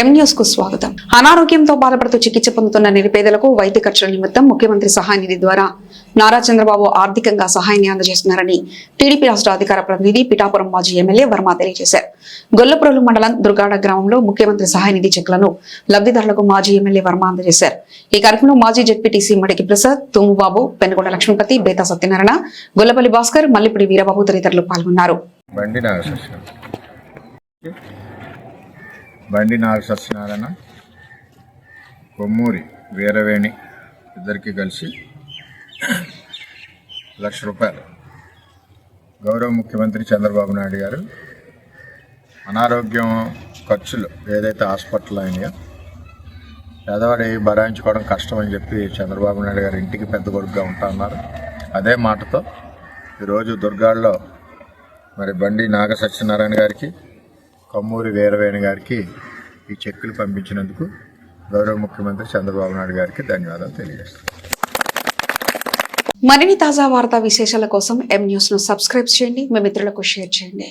ఎం న్యూస్కు స్వాగతం. అనారోగ్యంతో బాధపడుతూ చికిత్స పొందుతున్న నిరుపేదలకు వైద్య ఖర్చుల నిమిత్తం ముఖ్యమంత్రి సహాయ నిధి ద్వారా నారా చంద్రబాబు ఆర్థికంగా సహాయాన్ని అందజేస్తున్నారని టీడీపీ రాష్ట్ర అధికార ప్రతినిధి పిఠాపురం మాజీ ఎమ్మెల్యే వర్మ తెలియజేశారు. గొల్లపురలు మండలం దుర్గాడ గ్రామంలో ముఖ్యమంత్రి సహాయ నిధి చెక్లను లబ్ధిదారులకు మాజీ ఎమ్మెల్యే వర్మ అందజేశారు. ఈ కార్యక్రమంలో మాజీ జడ్పీటీసీ మడికి ప్రసాద్ తుమ్ముబాబు పెనుగొండ లక్ష్మీపతి బేతా సత్యనారాయణ గొల్లపల్లి భాస్కర్ మల్లిపూడి వీరబాబు తదితరులు పాల్గొన్నారు. బండి నాగ సత్యనారాయణ కొమ్మూరి వీరవేణి ఇద్దరికి కలిసి లక్ష రూపాయలు. గౌరవ ముఖ్యమంత్రి చంద్రబాబు నాయుడు గారు అనారోగ్యం ఖర్చులు ఏదైతే హాస్పిటల్ అయినాయో పేదవాడి భరాయించుకోవడం కష్టం అని చెప్పి చంద్రబాబు నాయుడు గారు ఇంటికి పెద్ద కొడుకుగా ఉంటున్నారు అదే మాటతో ఈరోజు దుర్గాల్లో మరి బండి నాగ సత్యనారాయణ గారికి కొమ్మూరి వీరవేణి గారికి ఈ చెక్కులు పంపించినందుకు గౌరవ ముఖ్యమంత్రి చంద్రబాబు నాయుడు గారికి ధన్యవాదాలు తెలియజేస్తాను మరిన్ని తాజా వార్తా విశేషాల కోసం ఎం న్యూస్ను సబ్స్క్రైబ్ చేయండి. మీ మిత్రులకు షేర్ చేయండి.